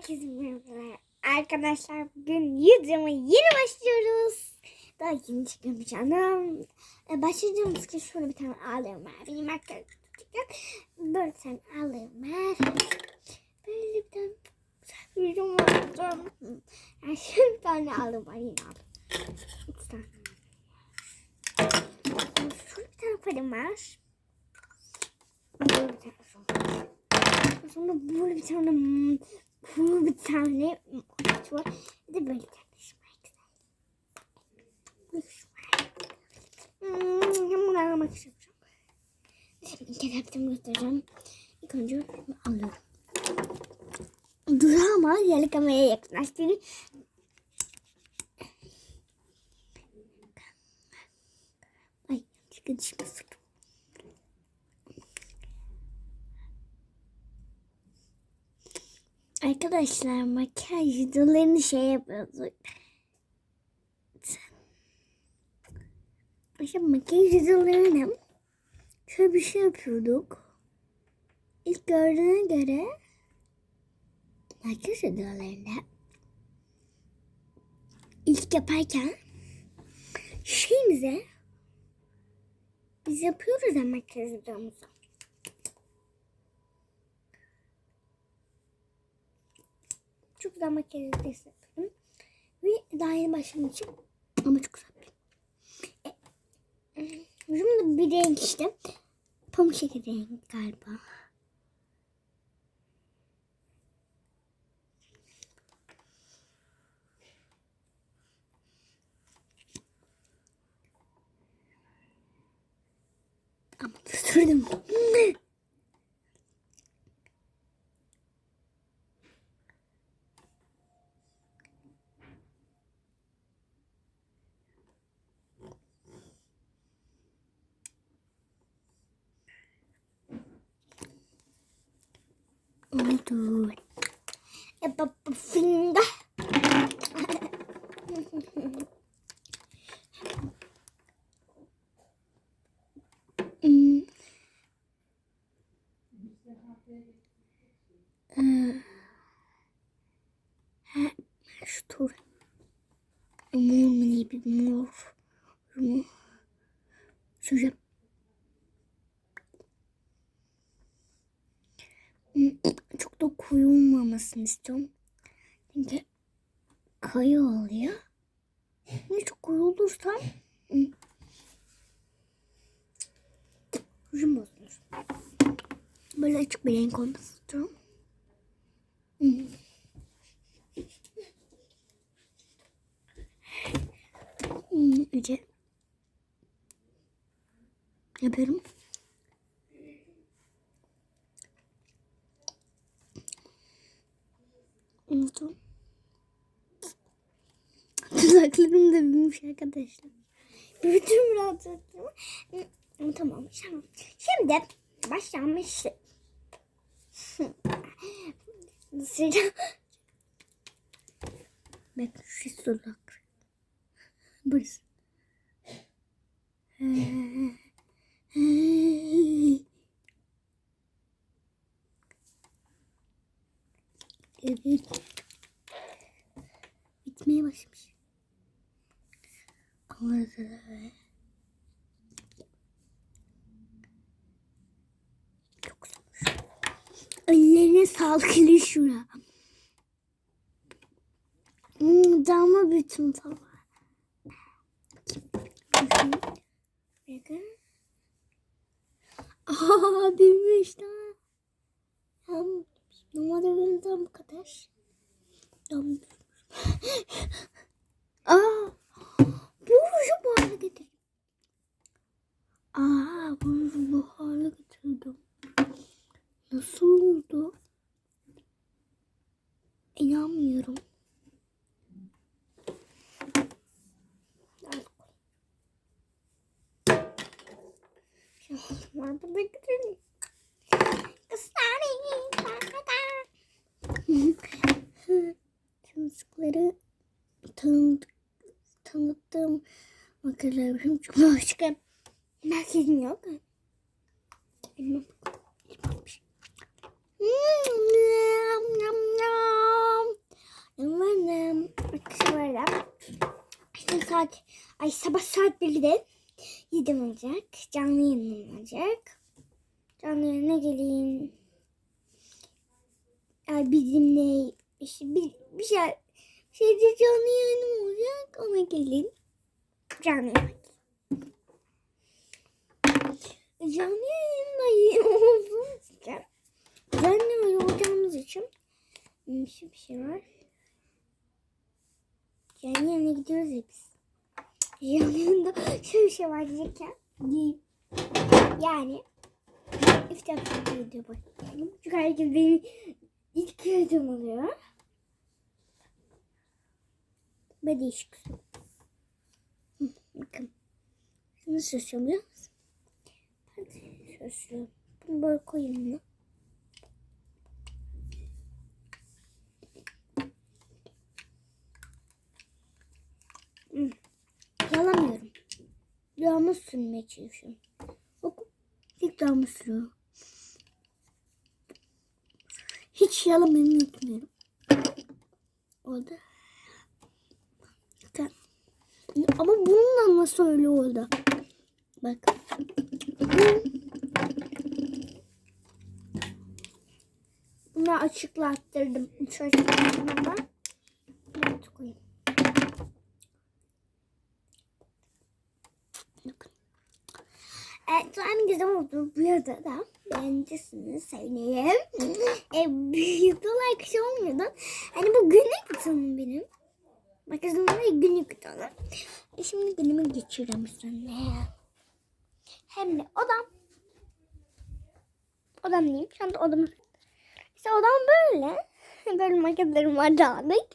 Herkese merhabalar. Arkadaşlar bugün videoma yeni başlıyoruz. Daha yeni çıkıyorum canım. E, başlayacağımız ki şöyle bir tane ağlığım var. Benim arkadaşlar böyle bir tane ağlığım var. Böyle bir tane bir var. canım. Yani şöyle bir tane ağlığım var yine aldım. İki tane. Şöyle bir tane param var. Böyle bir tane sonra. Böyle bir tane hmm, bir tane maç var. Bir de böyle. Hmm, bunu aramak istiyorum. Şimdi kendim göstereceğim. İlk önce alıyorum. Dur ama diğer kameraya yaklaştırayım. Ay, çıkın şimdi Arkadaşlar makyaj videolarını şey yapıyorduk. İşte makyaj videolarını şöyle bir şey yapıyorduk. İlk gördüğüne göre makyaj videolarında ilk yaparken şeyimize biz yapıyoruz ya makyaj videomuzu. Çok güzel makyaj videosu yapıyorum. Ve daha yeni başladığım için ama çok güzel. E, Şimdi bir renk işte. Pamuk şeker rengi galiba. Ama tutturdum. Oldu. Yapapında. Hmm. Ee, ha, Şu tur. Mor mu ne bir mor mu? Şöyle Hmm, çok da koyu olmamasını istiyorum. Çünkü koyu oluyor. Olursa hmm, rujum bozulur. Böyle açık bir renk olmasını istiyorum. Önce yapıyorum. Unuttum. Tuzaklarım da büyümüş arkadaşlar. Büyüdüm rahatlattım. Ama tamam. Şimdi başlamış. Sıra. Bak şu solak. Burası. Bütün falan. Bakın. Aa, büyümüş daha. Hem Normalde tam bu. Tam güzelmişim. Çünkü başka merkezim yok. Elma Umarım akşamlarda akşam saat ay sabah saat 1'de yedim olacak. Canlı yayın olacak. Canlı yayına geleyim. Ay bizimle işte bir, bir şey bir şey canlı yayınım olacak. Ona gelin. Canlı. Canlı yayında olduğumuz için canlı yayın olacağımız için şu bir şey var. Canlı yayına gidiyoruz ya biz. Canlı yayında şöyle bir şey var diyecekken değil. Yani iftar video bak. Yani çünkü herkes benim ilk gördüğüm oluyor. Böyle değişik. Bakın. Şunu süslüyorum biliyor musun? Hadi süslüyorum. Bunu böyle koyayım mı? Hı. Yalamıyorum. Yağımı sürmeye çalışıyorum. Bakın. İlk yağımı sürüyor. Hiç yalamayı unutmuyorum. Oldu. Ama bununla nasıl öyle oldu? Bak. Bunu açıklattırdım. Şu açıklattırmada. Evet koyayım. Evet, sonra güzel oldu. Bu arada da beğendiyseniz sevinirim. e, videolar kısa olmuyordu. Hani bu günlük tutum benim. Bakın günlük tutum. E, şimdi günümü geçiriyorum sana. Hem de odam. Odam diyeyim. Şu anda odam. İşte odam böyle. Böyle maketlerim var dağınık.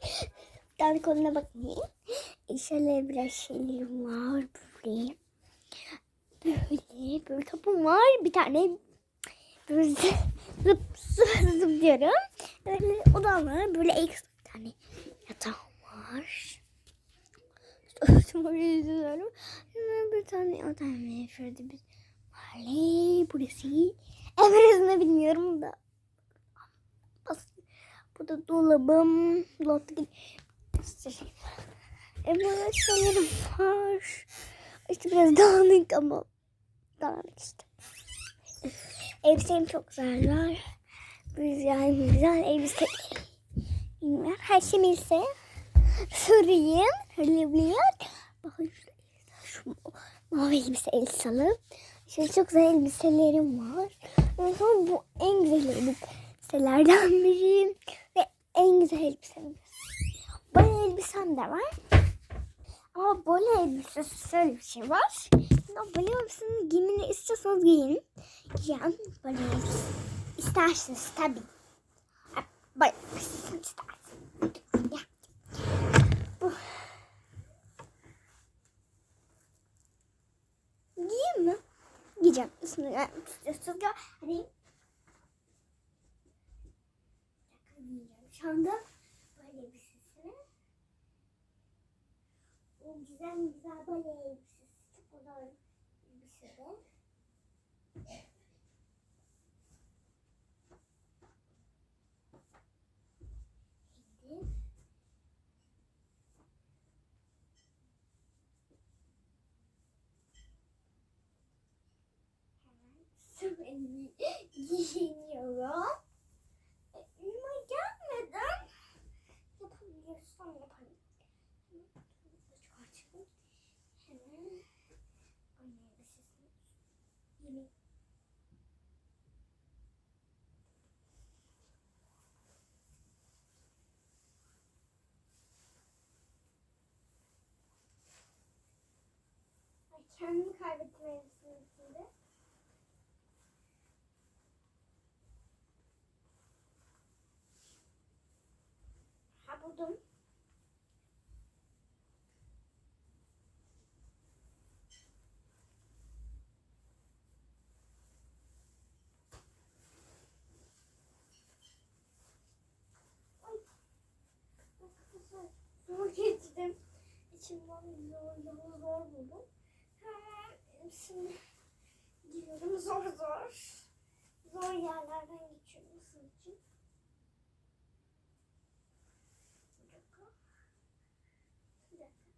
Dağınık olduğuna bakmayın. E, şöyle biraz şeylerim var. Böyle. Böyle. Böyle topum var. Bir tane böyle zıp zıp zıp zıplıyorum. Böyle odam var. Böyle ekstra bir tane var. Örtüm oraya. Hemen bir tane odam var. Şurada bir Vay burası. Everest'ini bilmiyorum da. Burada dolabım. Dolapta göstereyim. E burada şeylerim var. İşte biraz dağınık ama dağınık işte. Elbisem çok güzel var. Güzel güzel elbise. Her şey neyse. Sorayım. Hırlayabiliyor. Bakın şu mavi elbise Elsa'lı. Şöyle çok güzel elbiselerim var. Sonra bu en güzel elbiselerden biri. Ve en güzel elbisem. Böyle elbisem de var. Ama böyle elbisesi şöyle bir şey var. Ama böyle elbiseni giymeni istiyorsanız giyin. Yani böyle elbise. İsterseniz tabii. Böyle isterseniz. Ya. Giyeyim mi? Giyeceğim. İstiyorsunuz. Gel. Hadi. Şu anda böyle bir sesini. Güzel güzel böyle elbisesi. Çok güzel elbisesi. Şimdi hemen giyiniyorum. Elime gelmeden yapabiliyorsam yaparım. Çıkartıyorum. Hemen anne elbisesini giyeyim. Ay, Kendimi kaybettim buldum. Zor geçtim. İçimden zor zor zor buldum. Hemen şimdi giriyorum zor zor. Zor yerlerden geçiyorum ısın için. Bir dakika. Bir dakika.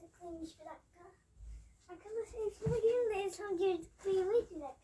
Tıklıymış bir dakika. Arkadaşlar sona girin de en son girdik kıyılıydı bir dakika.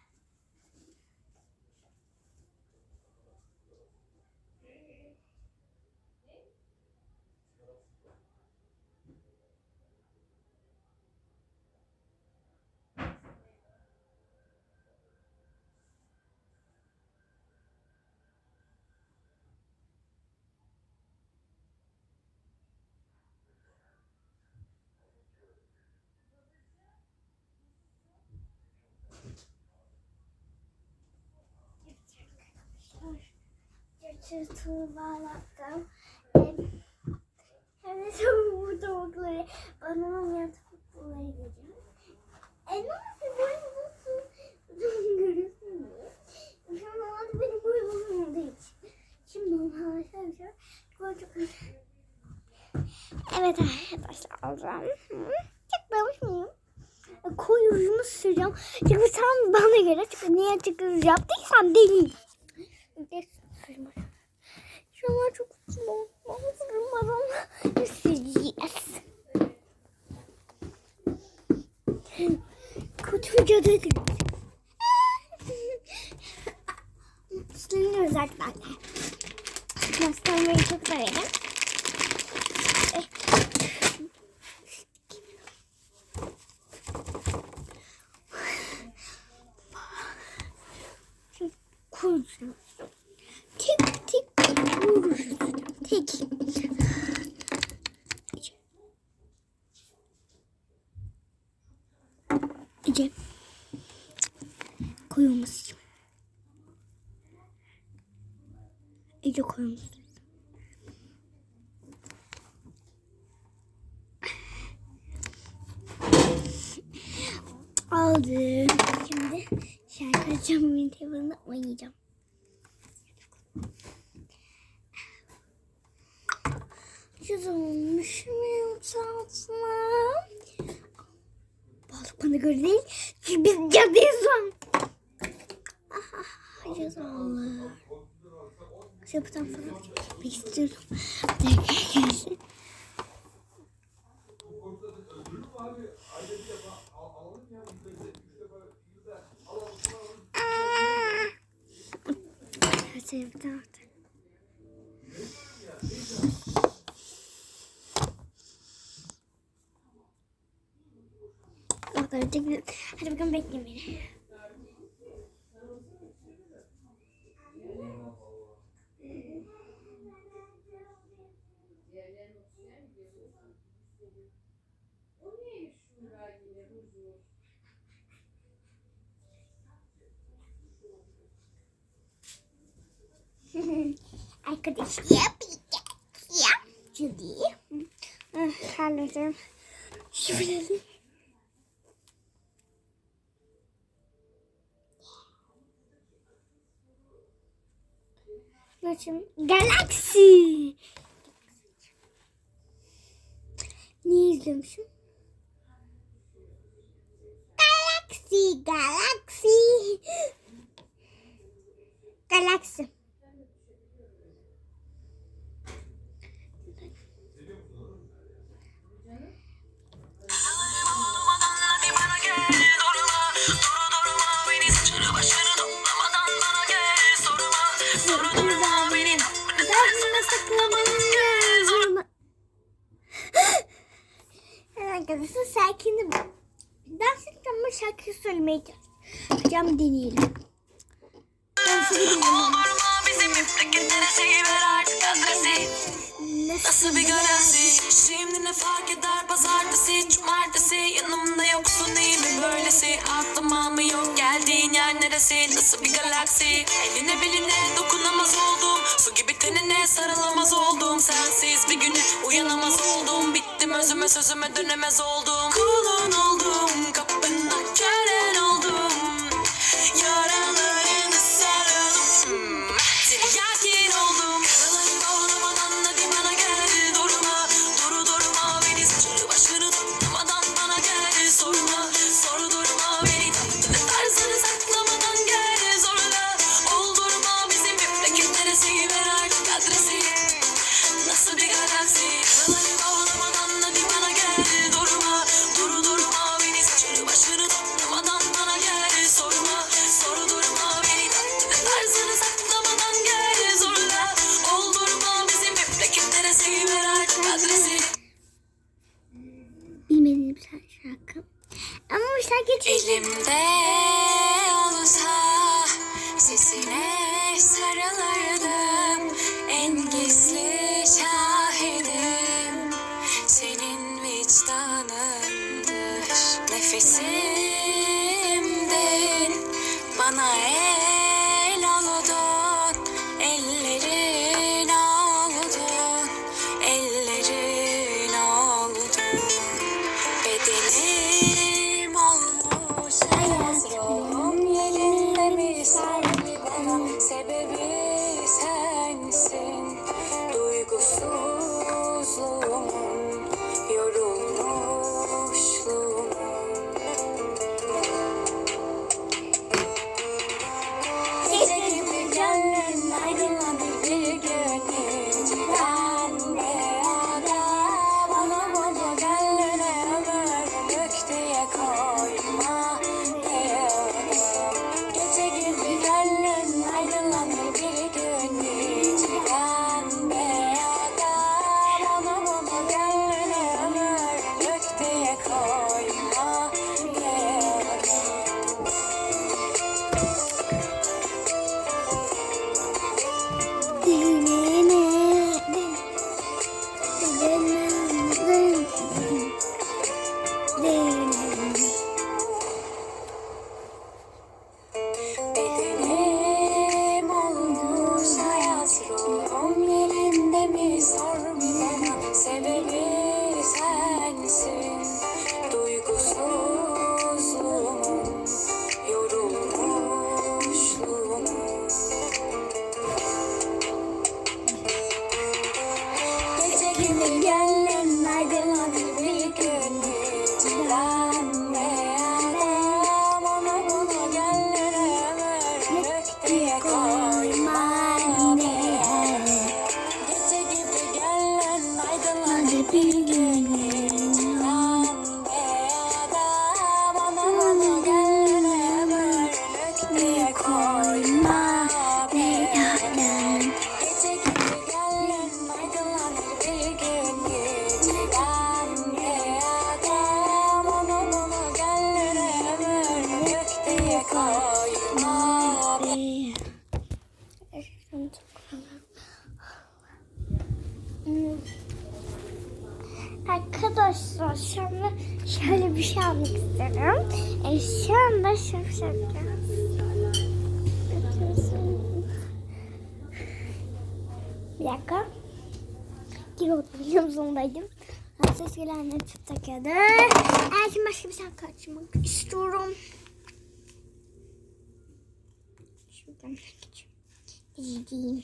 Yırtığı bağlattım. Hem de sonra burada okları bana yatıp okula gideceğim. E ne yapayım boyum uzun görüyorsun diye. Normalde benim boyum uzun olduğu için. Şimdi onu arkadaşlar çok çok Evet arkadaşlar. Hı, Çıkmamış mıyım? E, Koyu rujumu süreceğim. Çünkü sen bana göre çünkü niye çıkıyoruz yaptıysam deliyim. Şu an çok mutlu. Durmadan süreceğiz. Kötü cadı. Sürünüyoruz arkadaşlar. Göstermeyi çok severim. Aldım. Şimdi şarkı açacağım. Benim oynayacağım. Yazılmış mı tatlım? Balık bana göre değil. Çünkü biz cadıyız lan. Ah, Yazılı. Şapıdan falan çekmek istiyorum. Dakika gelsin. Aa! Bir tarafta. Bakalım çekelim. Hadi bakalım bekleyin beni. Halledim. Şifreli. Bakın Galaxy. Ne izlemişim? Galaxy, Galaxy. Galaxy. arkadaşlar sakinim. Dans ama şarkı söylemeye çalışacağım deneyelim. Dansı gidelim. Nasıl bir galaksi Şimdi ne fark eder? Pazartesi Cumartesi. Yanımda yoksun iyi mi böylesi? Aklım almıyor geldiğin yer neresi? Nasıl bir galaksi? Eline beline dokunamaz oldum. Su gibi tenine sarılamaz oldum. Sensiz bir güne uyanamaz oldum. Bittim özüme sözüme dönemez oldum. Kulun oldum. elimden bana el sensiz Buradan küçük bildiğim.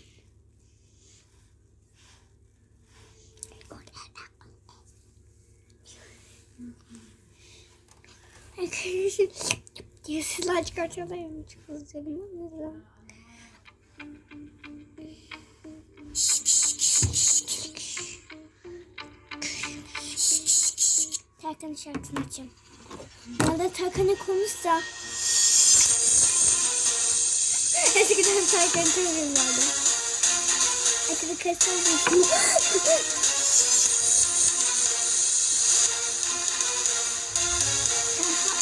Arkadaşım diye sizler çıkartıyorlarım. Çıkılacağım. Tarkan'ın şarkısını açacağım. Valla Tarkan'a konuşsa Eskiden sayken çok üzüldüm. Aşırı kasıldım.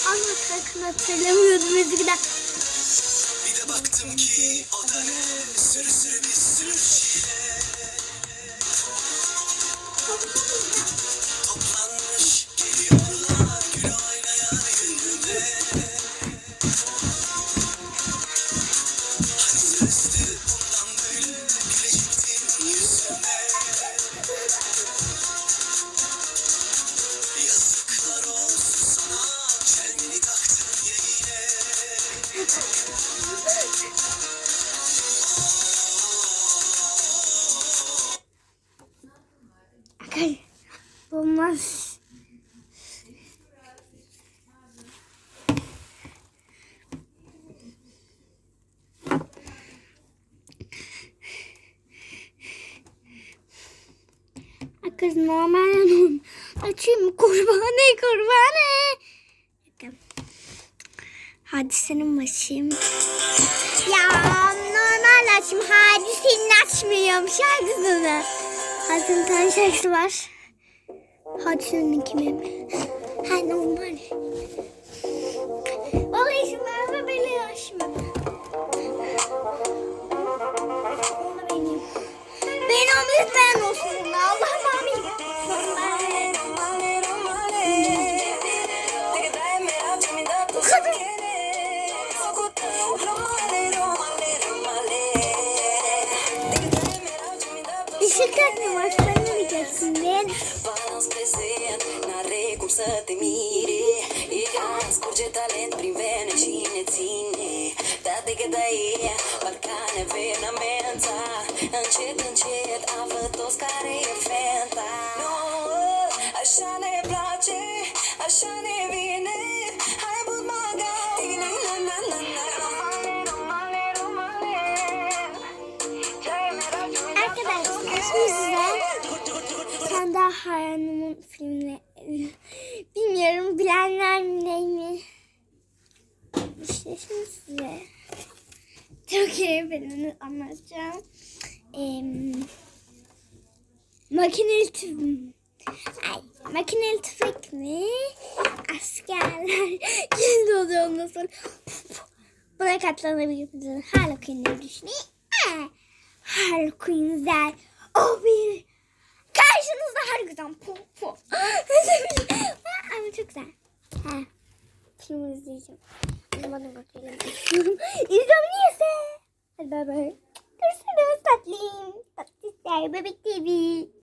Ama sakın hatırlamıyordum eskiden. Bir de baktım ki o da ne sürü sürü bir sürü çile. Kız normal yanım. Açayım kurbane. Bakın. Hadi senin başım. Ya normal açayım. Hadi senin açmıyorum şarkısını. Hadi tane şarkısı var. Hadi senin kimin? Ha normal. İyi birini anlatacağım. Ee, makineli tüfek Ay, makineli tüfek mi? Askerler kendi oluyor ondan sonra buna katlanabilir misiniz? Harlequin'leri düşünün. Ee, Harlequin'ler o bir karşınızda Harlequin pu pu. Ama çok güzel. Ha, film izleyeceğim. Bana bakıyorum. İzlemeyese. Hadi bay bay. Görüşürüz tatlım. Tatlıslar bebek TV.